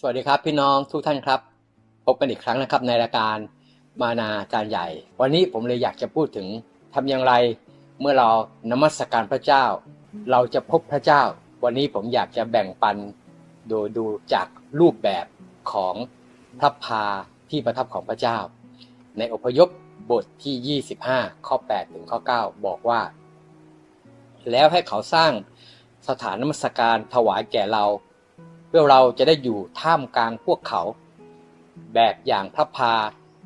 สวัสดีครับพี่น้องทุกท่านครับ พบกันอีกครั้งนะครับในรายการมานาจารย์ใหญ่ วันนี้ผมเลยอยากจะพูดถึงทำอย่างไร เมื่อเรานมัสการพระเจ้า เราจะพบพระเจ้า วันนี้ผมอยากจะแบ่งปันโดยดูจากรูปแบบของพระพาที่ประทับของพระเจ้า ในอพยพบทที่ 25 ข้อ 8 ถึงข้อ 9 บอกว่า แล้วให้เขาสร้างสถานนมัสการถวายแก่เรา พื่อเราจะได้อยู่ท่ามกลางพวกเขา แบบอย่างพระพา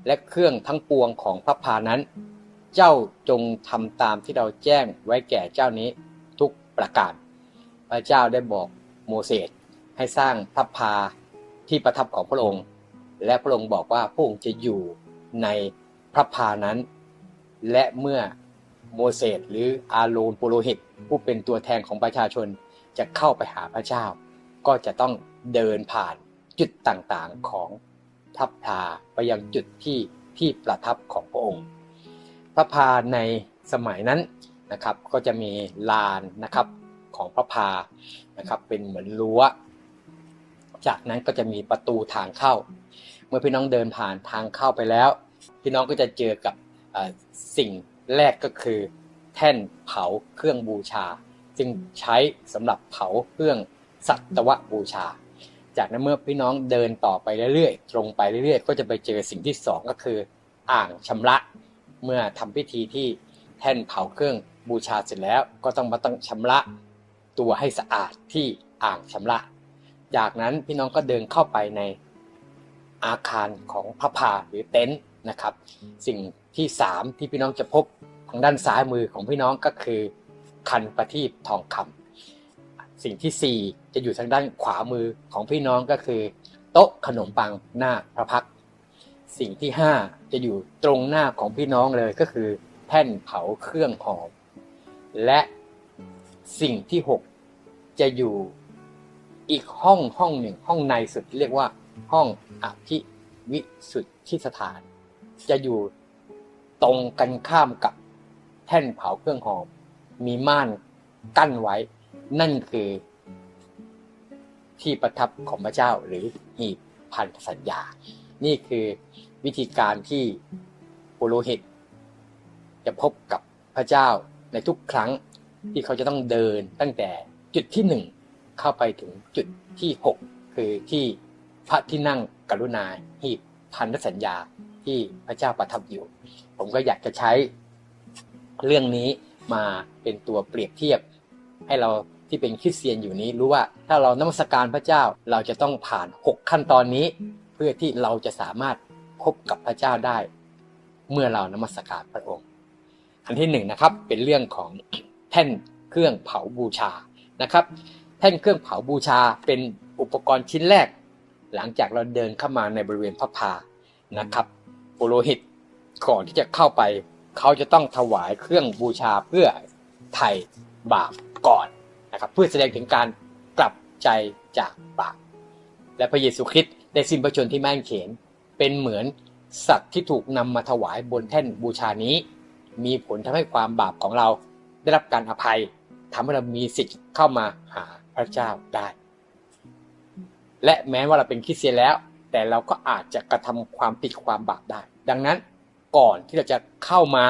และเครื่องทั้งปวงของพระพานั้น เจ้าจงทำตามที่เราแจ้งไว้แก่เจ้านี้ทุกประการ พระเจ้าได้บอกโมเสสให้สร้างพระพาที่ประทับของพระองค์ และพระองค์บอกว่าพระองค์จะอยู่ในพระพานั้น และเมื่อโมเสสหรืออาโรนปุโรหิตผู้เป็นตัวแทนของประชาชนจะเข้าไปหาพระเจ้า ก็จะต้องเดินผ่านจุดต่างๆของพระพาไปยังจุดที่ที่ประทับของพระองค์ พระพาในสมัยนั้นนะครับก็จะมีลานนะครับของพระพานะครับเป็นเหมือนรั้ว จากนั้นก็จะมีประตูทางเข้า เมื่อพี่น้องเดินผ่านทางเข้าไปแล้ว พี่น้องก็จะเจอกับสิ่งแรกก็คือ แท่นเผาเครื่องบูชา จึงใช้สำหรับเผาเครื่อง สัตวบูชา จากนั้นเมื่อพี่น้องเดินต่อไปเรื่อยๆ ตรงไปเรื่อยๆ ก็จะไปเจอสิ่งที่สองก็คืออ่างชำระ เมื่อทำพิธีที่แท่นเผาเครื่องบูชาเสร็จแล้วก็ต้องมาต้องชำระตัวให้สะอาดที่อ่างชำระ จากนั้นพี่น้องก็เดินเข้าไปในอาคารของพระพาหรือเต็นท์นะครับ สิ่งที่สามที่พี่น้องจะพบทางด้านซ้ายมือของพี่น้องก็คือ คันประทีปทองคำ สิ่งที่สี่จะอยู่ทางด้านขวามือของพี่น้องก็คือ โต๊ะขนมปังหน้าพระพัก สิ่งที่ห้าจะอยู่ตรงหน้าของพี่น้องเลยก็คือ แท่นเผาเครื่องหอม และสิ่งที่หกจะอยู่อีกห้องห้องหนึ่งห้องในสุดเรียกว่าห้องอภิวิสุทธิสถาน จะอยู่ตรงกันข้ามกับแท่นเผาเครื่องหอม มีม่านกั้นไว้ นั่นคือที่ประทับของพระเจ้าหรือหีบพันธสัญญา นี่คือวิธีการที่ปุโรหิต จะพบกับพระเจ้าในทุกครั้งที่เขาจะต้องเดินตั้งแต่จุดที่หนึ่งเข้าไปถึงจุดที่หกคือที่พระที่นั่งกรุณาหีบพันธสัญญาที่พระเจ้าประทับอยู่ ผมก็อยากจะใช้เรื่องนี้มาเป็นตัวเปรียบเทียบ ให้เราที่เป็นคริสเตียนอยู่นี้รู้ว่าถ้าเรานมัสการพระเจ้าเราจะต้องผ่าน 6 ขั้นตอนนี้ เพื่อที่เราจะสามารถพบกับพระเจ้าได้ เมื่อเรานมัสการพระองค์ อันที่หนึ่งนะครับเป็นเรื่องของแท่นเครื่องเผาบูชานะครับ แท่นเครื่องเผาบูชาเป็นอุปกรณ์ชิ้นแรก หลังจากเราเดินเข้ามาในบริเวณพระพานะครับปุโรหิตก่อนที่จะเข้าไป เขาจะต้องถวายเครื่องบูชาเพื่อไถ่บาป ก่อนนะครับเพื่อแสดงถึงการกลับใจจากบาปและพระเยซูคริสต์ได้สิ้นพระชนที่แม่งเขน เป็นเหมือนสัตว์ที่ถูกนำมาถวายบนแท่นบูชานี้ มีผลทำให้ความบาปของเราได้รับการอภัยทำให้เรามีสิทธิ์เข้ามาหาพระเจ้าได้ และแม้ว่าเราเป็นคริสเตียนแล้ว แต่เราก็อาจจะกระทำความผิดความบาปได้ ดังนั้นก่อนที่เราจะเข้ามา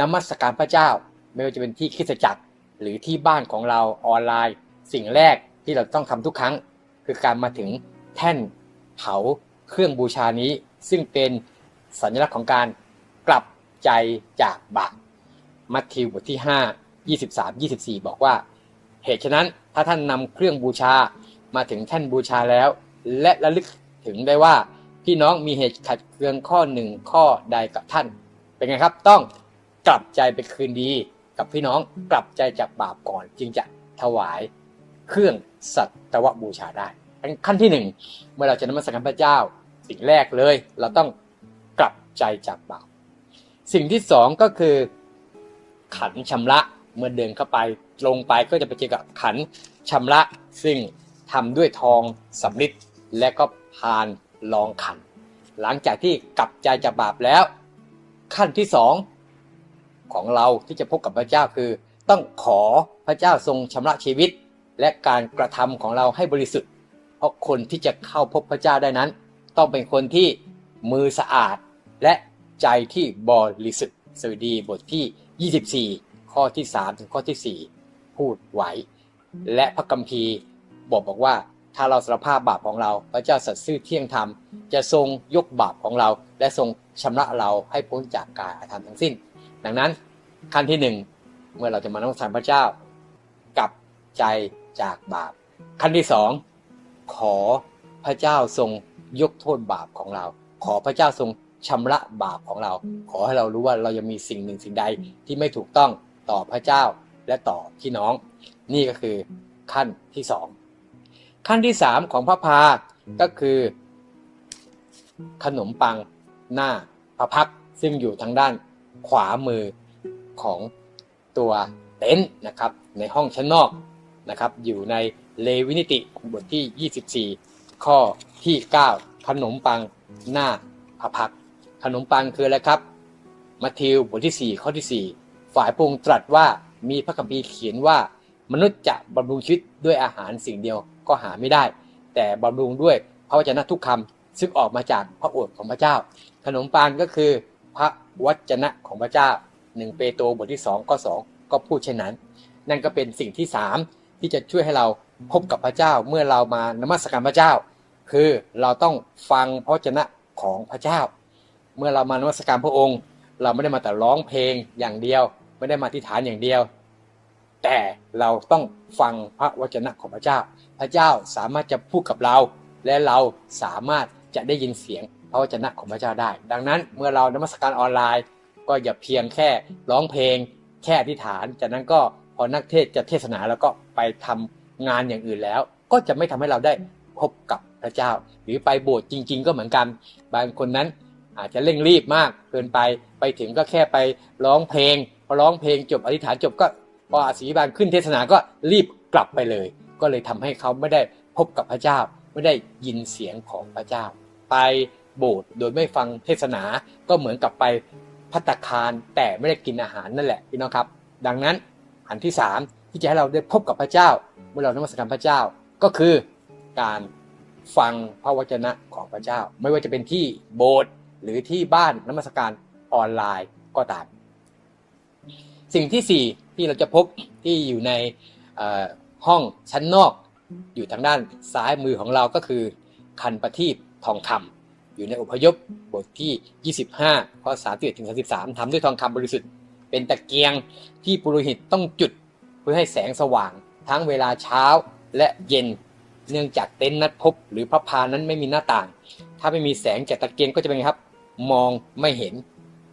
นมัสการพระเจ้า ไม่ว่าจะเป็นที่คริสตจักร หรือที่บ้านของเราออนไลน์ สิ่งแรกที่เราต้องทำทุกครั้ง คือการมาถึงแท่นเผาเครื่องบูชานี้ ซึ่งเป็นสัญลักษณ์ของการกลับใจจากบาปมัทธิวบทที่ 5 23 24 บอกว่า เหตุฉะนั้นถ้าท่านนำเครื่องบูชามาถึงแท่นบูชาแล้ว และระลึกถึงได้ว่าพี่น้องมีเหตุขัดเคืองข้อหนึ่งข้อใดกับท่าน เป็นไงครับต้องกลับใจไปคืนดี กับพี่น้องกลับใจจากบาปก่อนจึงจะถวายเครื่องสัตวบูชาได้ ขั้นที่หนึ่งเมื่อเราจะนมัสการพระเจ้า สิ่งแรกเลย เราต้องกลับใจจากบาปสิ่งที่สองก็คือ ขันชำระเมื่อเดินเข้าไปลงไปก็จะไปเจอกับขันชำระ ซึ่งทำด้วยทองสำริดและก็พานรองขัน หลังจากที่กลับใจจากบาปแล้ว ขั้นที่สอง ของเราที่จะพบกับพระเจ้าคือ ต้องขอพระเจ้าทรงชำระชีวิต และการกระทำของเราให้บริสุทธิ์ เพราะคนที่จะเข้าพบพระเจ้าได้นั้น ต้องเป็นคนที่มือสะอาดและใจที่บริสุทธิ์สดุดีบทที่ 24 ข้อที่ 3 ถึงข้อที่ 4 พูดไว้ และพระคัมภีร์บอกบอกว่าถ้าเราสารภาพบาปของเรา พระเจ้าสัตย์ซื่อเที่ยงธรรม จะทรงยกบาปของเรา และทรงชำระเราให้พ้นจากการอาธรรมทั้งสิ้น ดังนั้นขั้นที่หนึ่งเมื่อเราจะมานมัสการพระเจ้ากลับใจจากบาป ขั้นที่สองขอพระเจ้าทรงยกโทษบาปของเรา ขอพระเจ้าทรงชำระบาปของเรา ขอให้เรารู้ว่าเรายังมีสิ่งหนึ่งสิ่งใดที่ไม่ถูกต้องต่อพระเจ้าและต่อพี่น้อง นี่ก็คือขั้นที่สองขั้นที่สามของพระพาก็คือ ขนมปังหน้าพระพักซึ่งอยู่ทางด้าน ขวามือของตัวเต็นท์นะครับในห้องชั้นนอกนะครับอยู่ในเลวินิติบทที่ 24 ข้อที่ 9 ขนมปังหน้าพระพักขนมปังคืออะไรครับมัทธิวบทที่ 4 ข้อที่ 4 ฝ่ายพระองค์ตรัสว่ามีพระคัมภีร์เขียนว่ามนุษย์จะบำรุงชีวิตด้วยอาหารสิ่งเดียวก็หาไม่ได้ แต่บำรุงด้วยพระวจนะทุกคำซึ่งออกมาจากพระโอษฐ์ของพระเจ้า ขนมปังก็คือพระ วจนะของพระเจ้าหนึ่งเปโตรบทที่2ข้อ2ก็พูดเช่นนั้น นั่นก็เป็นสิ่งที่3ที่จะช่วยให้เราพบกับพระเจ้าเมื่อเรามานมัสการพระเจ้า คือเราต้องฟังพระวจนะของพระเจ้า เมื่อเรามานมัสการพระองค์ เราไม่ได้มาแต่ร้องเพลงอย่างเดียว ไม่ได้มาที่ฐานอย่างเดียว แต่เราต้องฟังพระวจนะของพระเจ้า พระเจ้าสามารถจะพูดกับเรา และเราสามารถจะได้ยินเสียง พระวจนะของพระเจ้าได้ ดังนั้นเมื่อเรานมัสการออนไลน์ ก็อย่าเพียงแค่ร้องเพลง แค่อธิษฐาน จากนั้นก็พอนักเทศจะเทศนาแล้วก็ไปทำงานอย่างอื่นแล้ว ก็จะไม่ทำให้เราได้พบกับพระเจ้า หรือไปโบสถ์จริง ๆ ก็เหมือนกัน บางคนนั้นอาจจะเร่งรีบมากเกินไปไปถึงก็แค่ไปร้องเพลงพอร้องเพลงจบอธิษฐานจบก็พออาศีบานขึ้นเทศนาก็รีบกลับไปเลย ก็เลยทำให้เขาไม่ได้พบกับพระเจ้า ไม่ได้ยินเสียงของพระเจ้า ไป โบสถ์โดยไม่ฟังเทศนาก็เหมือนกับไปพัตคารแต่ไม่ได้กินอาหารนั่นแหละพี่น้องครับ ดังนั้นอันที่สามที่จะให้เราได้พบกับพระเจ้า เมื่อเรานมัสการพระเจ้าก็คือการฟังพระวจนะของพระเจ้า ไม่ว่าจะเป็นที่โบสถ์หรือที่บ้านนมัสการออนไลน์ก็ตาม สิ่งที่สี่ที่เราจะพบที่อยู่ในห้องชั้นนอก อยู่ทางด้านซ้ายมือของเราก็คือ คันประทีปทองคำ อยู่ในอพยพบทที่ 25ข้อ31ถึง33ทำด้วยทองคำบริสุทธิ์ เป็นตะเกียงที่ปุโรหิตต้องจุดเพื่อให้แสงสว่าง ทั้งเวลาเช้าและเย็น เนื่องจากเต็นท์นัดพบ หรือพระพานั้นไม่มีหน้าต่าง ถ้าไม่มีแสงจากตะเกียงก็จะเป็นไงครับ มองไม่เห็น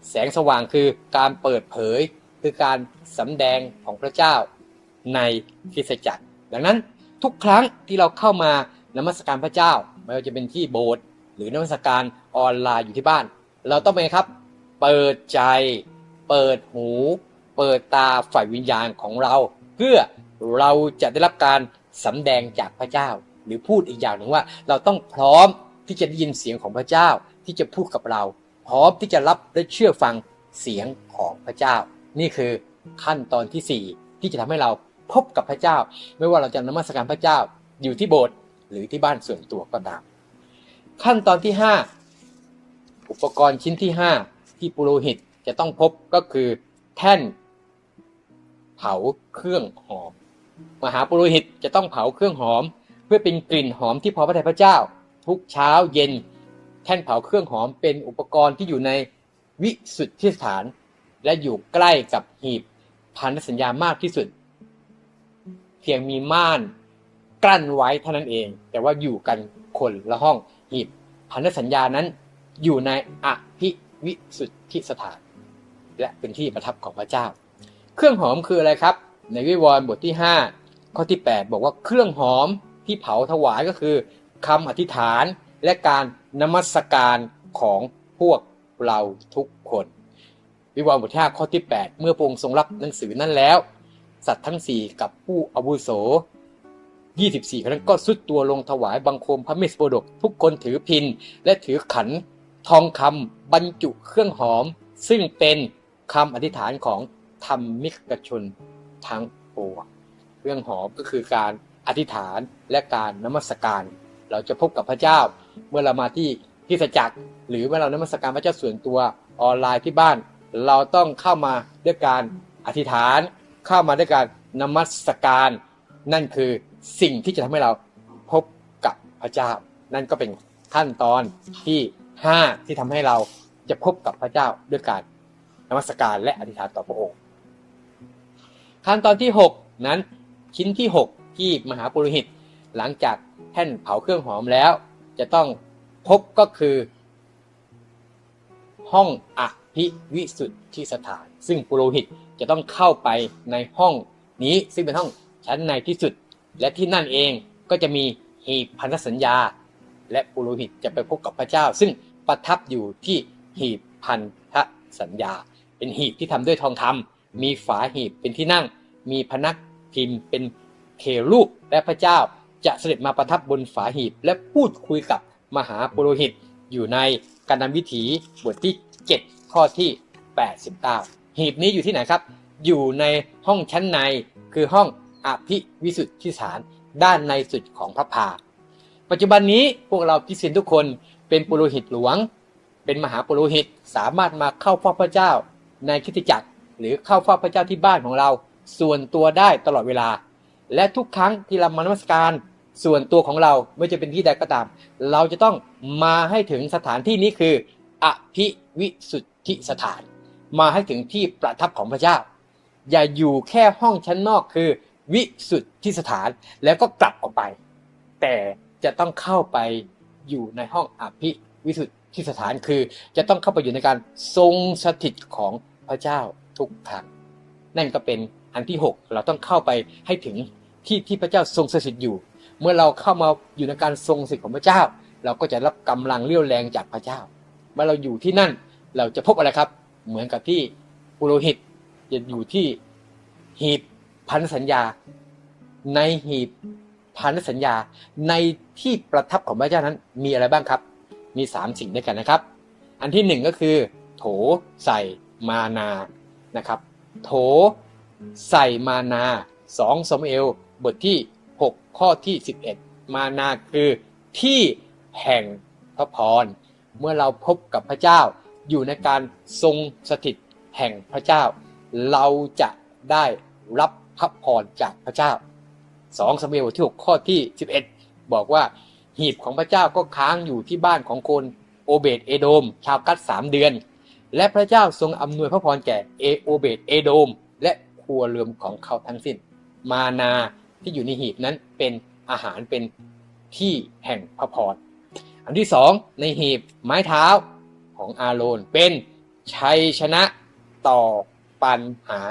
แสงสว่างคือการเปิดเผยคือการสำแดงของพระเจ้าในคริสตจักร ดังนั้นทุกครั้งที่เราเข้ามานมัสการพระเจ้าไม่ว่าจะเป็นที่โบสถ์ หรือนมัสการออนไลน์อยู่ที่บ้าน เราต้องเป็นครับ เปิดใจ เปิดหู เปิดตาฝ่ายวิญญาณของเรา เพื่อเราจะได้รับการสำแดงจากพระเจ้า หรือพูดอีกอย่างหนึ่งว่า เราต้องพร้อมที่จะได้ยินเสียงของพระเจ้าที่จะพูดกับเรา พร้อมที่จะรับและเชื่อฟังเสียงของพระเจ้า นี่คือขั้นตอนที่ 4 ที่จะทำให้เราพบกับพระเจ้า ไม่ว่าเราจะนมัสการพระเจ้าอยู่ที่โบสถ์หรือที่บ้านส่วนตัวก็ตาม ขั้นตอนที่ 5 อุปกรณ์ชิ้นที่ 5 ที่ปุโรหิตจะต้องพบก็คือแท่น เผาเครื่องหอม มหาปุโรหิตจะต้องเผาเครื่องหอม เพื่อเป็นกลิ่นหอมที่พอพระทัยพระเจ้า ทุกเช้าเย็น แท่นเผาเครื่องหอมเป็นอุปกรณ์ที่อยู่ในวิสุทธิสถาน และอยู่ใกล้กับหีบพันธสัญญามากที่สุด เพียงมีม่านกลั้นไว้เท่านั้นเอง แต่ว่าอยู่กันคนละห้อง หีบพันธสัญญานั้นอยู่ในอภิวิสุทธิสถาน และเป็นที่ประทับของพระเจ้า เครื่องหอมคืออะไรครับ ในวิวรณ์บทที่ 5 ข้อที่ 8 บอกว่าเครื่องหอมที่เผาถวายก็คือคำอธิษฐานและการนมัสการของพวกเราทุกคน วิวรณ์บทที่5ข้อที่ 8 เมื่อพระองค์ทรงรับหนังสือนั้นแล้ว สัตว์ทั้ง 4 กับผู้อาวุโส 24ครั้งก็สุดตัวลงถวายบังคมพระเมสโปดก ทุกคนถือพินและถือขันทองคำบรรจุเครื่องหอม ซึ่งเป็นคำอธิษฐานของธรรมิกชนทั้งปวงเครื่องหอมก็คือการอธิษฐานและการนมัสการ เราจะพบกับพระเจ้าเมื่อเรามาที่คริสจักร หรือเมื่อเรานมัสการพระเจ้าส่วนตัวออนไลน์ที่บ้าน เราต้องเข้ามาด้วยการอธิษฐาน เข้ามาด้วยการนมัสการ นั่นคือ สิ่งที่จะทำให้เราพบกับพระเจ้า นั่นก็เป็นขั้นตอนที่5ที่ทำให้เราจะพบกับพระเจ้าด้วยการนมัสการและอธิษฐานต่อพระองค์ ขั้นตอนที่ 6 นั้นชิ้นที่ 6 ที่มหาปุโรหิต หลังจากแท่นเผาเครื่องหอมแล้ว จะต้องพบก็คือ ห้องอภิวิสุทธิสถาน ซึ่งปุโรหิตจะต้องเข้าไปในห้องนี้ซึ่งเป็นห้องชั้นในที่สุด และที่นั่นเองก็จะมีหีบพันธสัญญา และปุโรหิตจะไปพบกับพระเจ้า ซึ่งประทับอยู่ที่หีบพันธสัญญา เป็นหีบที่ทำด้วยทองคำมีฝาหีบเป็นที่นั่ง มีพนักพิมพ์เป็นเครูปและพระเจ้าจะเสด็จมาประทับบนฝาหีบ และพูดคุยกับมหาปุโรหิตอยู่ในการนำวิถีบทที่ 7 ข้อที่ 89 หีบนี้อยู่ที่ไหนครับ อยู่ในห้องชั้นในคือห้อง อภิวิสุทธิสถานด้านในสุดของพระพา ปัจจุบันนี้พวกเราคริสเตียนทุกคนเป็นปุโรหิตหลวง เป็นมหาปุโรหิตสามารถมาเข้าเฝ้าพระเจ้าในคิตจักร หรือเข้าเฝ้าพระเจ้าที่บ้านของเรา ส่วนตัวได้ตลอดเวลา และทุกครั้งที่เรามานมัสการส่วนตัวของเราไม่ว่าจะเป็นที่ใดก็ตาม เราจะต้องมาให้ถึงสถานที่นี้คืออภิวิสุทธิสถาน มาให้ถึงที่ประทับของพระเจ้า อย่าอยู่แค่ห้องชั้นนอกคือ วิสุทธิสถานแล้วก็กลับออกไป แต่จะต้องเข้าไปอยู่ในห้องอภิวิสุทธิสถานคือ จะต้องเข้าไปอยู่ในการทรงสถิตของพระเจ้าทุกครั้งนั่นก็เป็นอันที่ 6 เราต้องเข้าไปให้ถึงที่ที่พระเจ้าทรงสถิตอยู่ เมื่อเราเข้ามาอยู่ในการทรงสถิตของพระเจ้า เราก็จะรับกำลังเรี่ยวแรงจากพระเจ้า เมื่อเราอยู่ที่นั่นเราจะพบอะไรครับ เหมือนกับที่ปุโรหิตจะอยู่ที่หีบ พันธสัญญา ในหีบพันธสัญญา ในที่ประทับของพระเจ้านั้นมีอะไรบ้างครับ มี 3 สิ่งด้วยกันนะครับ อันที่ 1 ก็คือ โถใส่มานานะครับ โถใส่มานา2สมเอล บทที่ 6 ข้อที่ 11 มานาคือที่แห่งพระพร เมื่อเราพบกับพระเจ้าอยู่ในการทรงสถิตแห่งพระเจ้า เราจะได้รับ พระพรจากพระเจ้า2สมเอลบทที่6ข้อที่ 11 บอกว่า หีบของพระเจ้าก็ค้างอยู่ที่บ้านของคนโอเบตเอโดม ชาวกัดสามเดือน และพระเจ้าทรงอำนวยพระพรแก่เอโอเบตเอโดม และครัวเรือนของเขาทั้งสิ้น มานาที่อยู่ในหีบนั้นเป็นอาหารเป็นที่แห่งพระพรอันที่สองในหีบไม้เท้าของอาโรนเป็นชัยชนะต่อปัญหา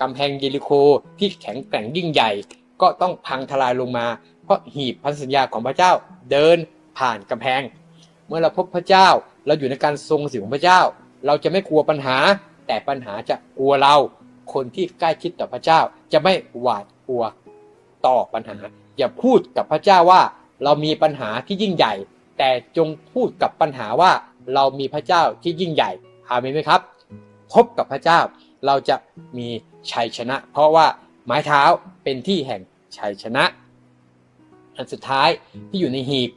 กำแพงเยริโคที่แข็งแกร่งยิ่งใหญ่ ก็ต้องพังทลายลงมา เพราะหีบพันธสัญญาของพระเจ้าเดินผ่านกำแพง เมื่อเราพบพระเจ้าเราอยู่ในการทรงสิของพระเจ้า เราจะไม่กลัวปัญหา แต่ปัญหาจะกลัวเรา คนที่ใกล้ชิดต่อพระเจ้าจะไม่หวาดกลัวต่อปัญหา อย่าพูดกับพระเจ้าว่า เรามีปัญหาที่ยิ่งใหญ่ แต่จงพูดกับปัญหาว่าเรามีพระเจ้าที่ยิ่งใหญ่อาเมนไหมครับ พบกับพระเจ้า เราจะมีชัยชนะ เพราะว่าไม้เท้าเป็นที่แห่งชัยชนะ อันสุดท้ายที่อยู่ในหีบ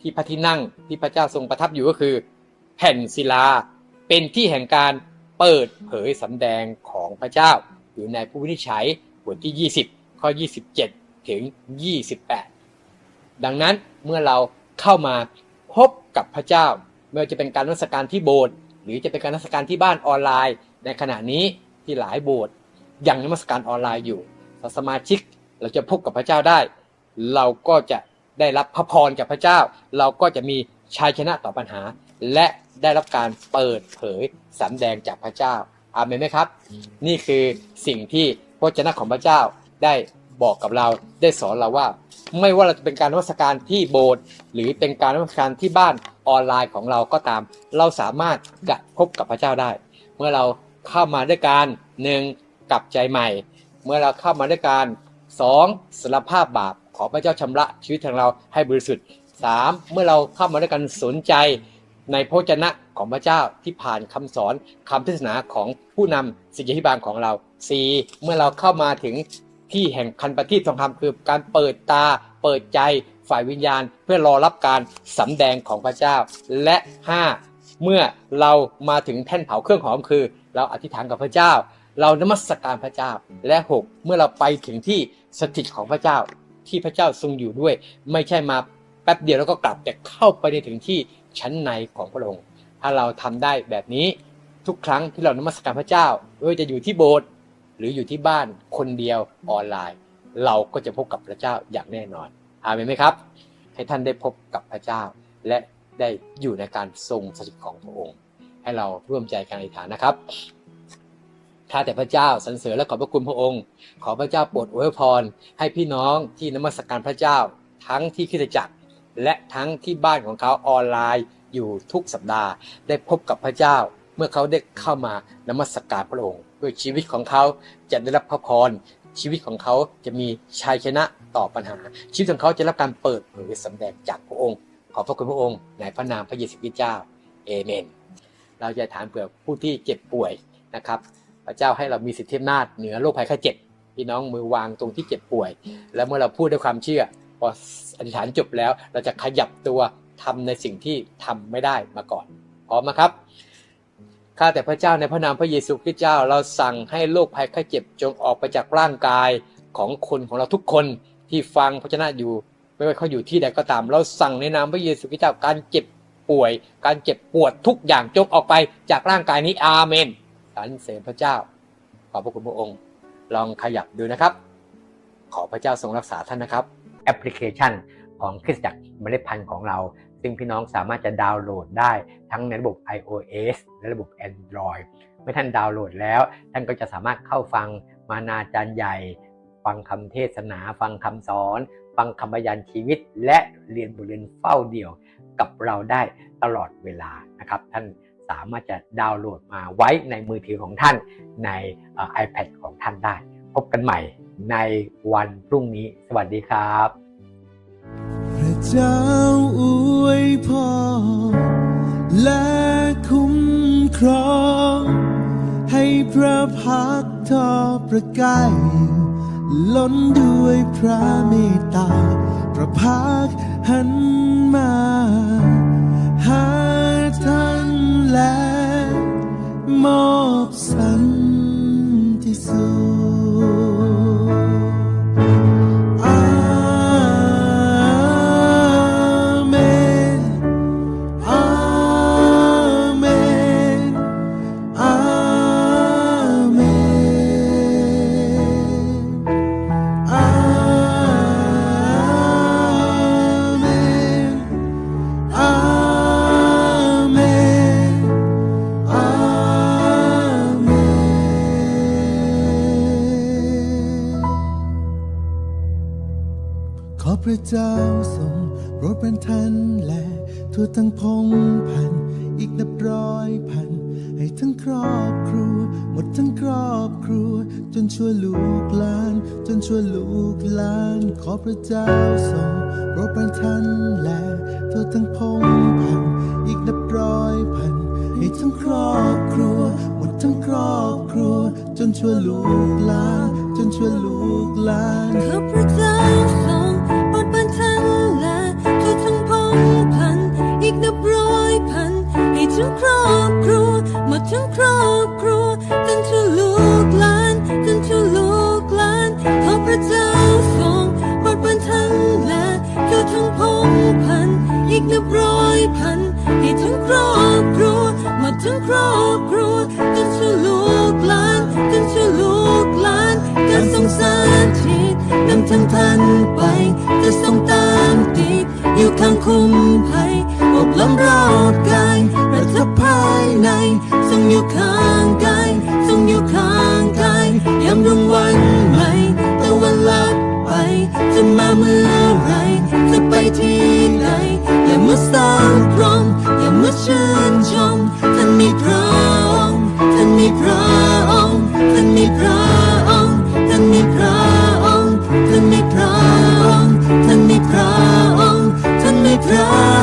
ที่พระที่นั่งที่พระเจ้าทรงประทับอยู่ก็คือ แผ่นศิลา เป็นที่แห่งการเปิดเผยสำแดงของพระเจ้า อยู่ในผู้วินิจฉัยบทที่ 20 ข้อ 27 ถึง 28 ดังนั้นเมื่อเราเข้ามาพบกับพระเจ้าไม่ว่าจะเป็นการนมัสการที่โบสถ์หรือจะเป็นการนมัสการที่บ้านออนไลน์ ในขณะนี้ ที่หลายโบสถ์ยังนมัสการออนไลน์อยู่สมาชิกเราจะพบกับพระเจ้าได้ เราก็จะได้รับพระพรจากพระเจ้า เราก็จะมีชัยชนะต่อปัญหา และได้รับการเปิดเผยสำแดงจากพระเจ้าอาเมนไหมครับ นี่คือสิ่งที่พระเจ้าของพระเจ้าได้บอกกับเราได้สอนเราว่า ไม่ว่าเราจะเป็นการนมัสการที่โบสถ์หรือเป็นการนมัสการที่บ้านออนไลน์ของเราก็ตาม เราสามารถจะพบกับพระเจ้าได้ เมื่อเรา เข้ามาด้วยการหนึ่งกลับใจใหม่ เมื่อเราเข้ามาด้วยการสองสารภาพบาปขอพระเจ้าชำระชีวิตของเราให้บริสุทธิ์ 3. เมื่อเราเข้ามาด้วยกันสนใจในพระวจนะของพระเจ้าที่ผ่านคำสอนคำเทศนาของผู้นำสิทธิบาลของเรา 4. เมื่อเราเข้ามาถึงที่แห่งคันประทีปทองคำคือการเปิดตา เปิดใจฝ่ายวิญญาณ เพื่อรอรับการสำแดงของพระเจ้า และ 5. เมื่อเรามาถึงแท่นเผาเครื่องหอมคือ เราอธิษฐานกับพระเจ้า เรานมัสการพระเจ้าและ 6. เมื่อเราไปถึงที่สถิตของพระเจ้าที่พระเจ้าทรงอยู่ด้วย ไม่ใช่มาแป๊บเดียวแล้วก็กลับแต่เข้าไปในถึงที่ชั้นในของพระองค์ ถ้าเราทำได้แบบนี้ทุกครั้งที่เรานมัสการพระเจ้าไม่ว่าจะอยู่ที่โบสถ์หรืออยู่ที่บ้านคนเดียวออนไลน์ เราก็จะพบกับพระเจ้าอย่างแน่นอนอาเมนไหมครับ ให้ท่านได้พบกับพระเจ้า และได้อยู่ในการทรงสถิตของพระองค์ ให้เราร่วมใจกันอธิษฐานนะครับข้าแต่พระเจ้าสรรเสริญและขอบพระคุณพระองค์ ขอพระเจ้าโปรดอวยพร ให้พี่น้องที่นมัสการพระเจ้า ทั้งที่คริสตจักร และทั้งที่บ้านของเขาออนไลน์อยู่ทุกสัปดาห์ ได้พบกับพระเจ้า เมื่อเขาได้เข้ามานมัสการพระองค์ด้วยชีวิตของเขาจะได้รับพระพรชีวิตของเขาจะมีชัยชนะต่อปัญหา ชีวิตของเขาจะรับการเปิดเผยสำแดงจากพระองค์ ขอบพระคุณพระองค์ในพระนามพระเยซูคริสต์เจ้าเอเมน เราจะถามเผื่อผู้ที่เจ็บป่วยนะครับพระเจ้าให้เรามีสิทธิอำนาจเหนือโรคภัยไข้เจ็บพี่น้องมือวางตรงที่เจ็บป่วย แล้วเมื่อเราพูดด้วยความเชื่อพออธิษฐานจบแล้ว เราจะขยับตัวทำในสิ่งที่ทำไม่ได้มาก่อนพร้อมนะครับข้าแต่พระเจ้าในพระนามพระเยซูคริสต์เจ้า เราสั่งให้โรคภัยไข้เจ็บจงออกไปจากร่างกายของคนของเราทุกคนที่ฟังพระชนะอยู่ ไม่ว่าเขาอยู่ที่ใดก็ตาม เราสั่งในนามพระเยซูคริสต์เจ้าการเจ็บ ป่วย การเจ็บปวดทุกอย่างจงออกไปจากร่างกายนี้อาเมนสรรเสริญพระเจ้า ขอบพระคุณพระองค์ ลองขยับดูนะครับ ขอพระเจ้าทรงรักษาท่านนะครับ แอปพลิเคชันของคริสตจักรเมล็ดพันธุ์ของเรา ซึ่งพี่น้องสามารถจะดาวน์โหลดได้ทั้งในระบบ iOS และระบบ Android เมื่อท่านดาวน์โหลดแล้ว ท่านก็จะสามารถเข้าฟังมานาจารย์ใหญ่ ฟังคำเทศนา ฟังคำสอน ฟังคำบรรยานชีวิต และเรียนบทเรียนเฝ้าเดี่ยวกับเราได้ตลอดเวลานะครับ ท่านสามารถจะดาวน์โหลดมาไว้ในมือถือของท่านในเอ่อ iPad ของท่านได้ พบกันใหม่ในวันพรุ่งนี้ สวัสดีครับพระเจ้าอวยพรและคุ้มครอง ให้พระพักทอประกาย ล้นด้วยพระเมตตา พระพักหันมา หาท่านและมอบสันติสุข ชั่วลูกหลาน จนชั่วลูกหลาน ขอพระเจ้าทรงโปรดป็นท่านและทั่วทั้งพงพันอีกนับร้อยพันให้ทั้งครอบครัว หมดทั้งครอบครัว จนชั่วลูกหลาน จนชั่วลูกหลานข้าพระเจ้าทรงโปรดบันทันและทั่วทั้งพงพันอีกนับร้อยพันให้ทั้งครอบครัว หมดทั้งครอบครัว พงพัน อีกนับร้อยพัน ให้ทั้งครอบครัวหมดทั้งครอบครัวจนชั่วลูกหลานจนชั่วลูกหลานการทรงสาธิตนำทางท่านไป จะส่งตามติดอยู่ข้างคุ้มภัยอบล้อมรอบกายประทับภายในทรงอยู่ข้างกายทรงอยู่ข้างกายยามรุ่งวัน จะมาเมื่อไรจะไปที่ไหน อย่ามาเศร้าตรงอย่ามาชื่นชมท่านมีพระองค์ท่านมีพระองค์ท่านมีพระองค์ท่านมีพระองค์ท่านมีพระองค์ท่านมีพระองค์ท่านมีพระ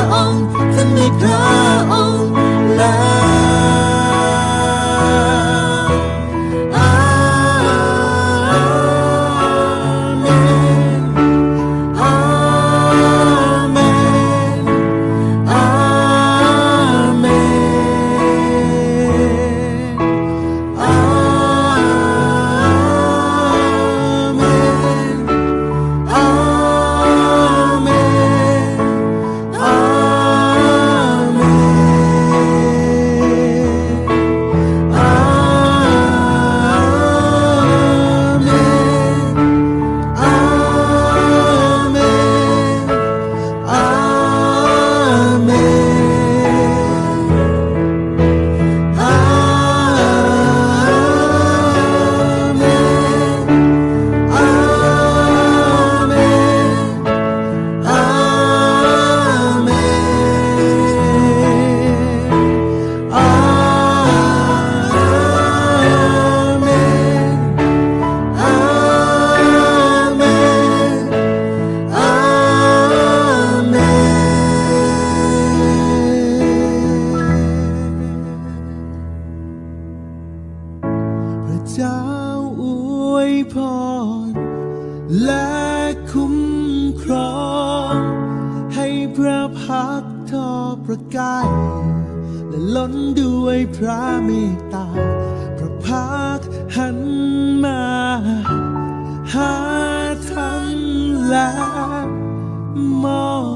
เจ้าอวยพร และคุ้มครอง ให้พระพักทอประกายและล้นด้วยพระเมตตา พระพักหันมา หาท่านและมอบสันติสุข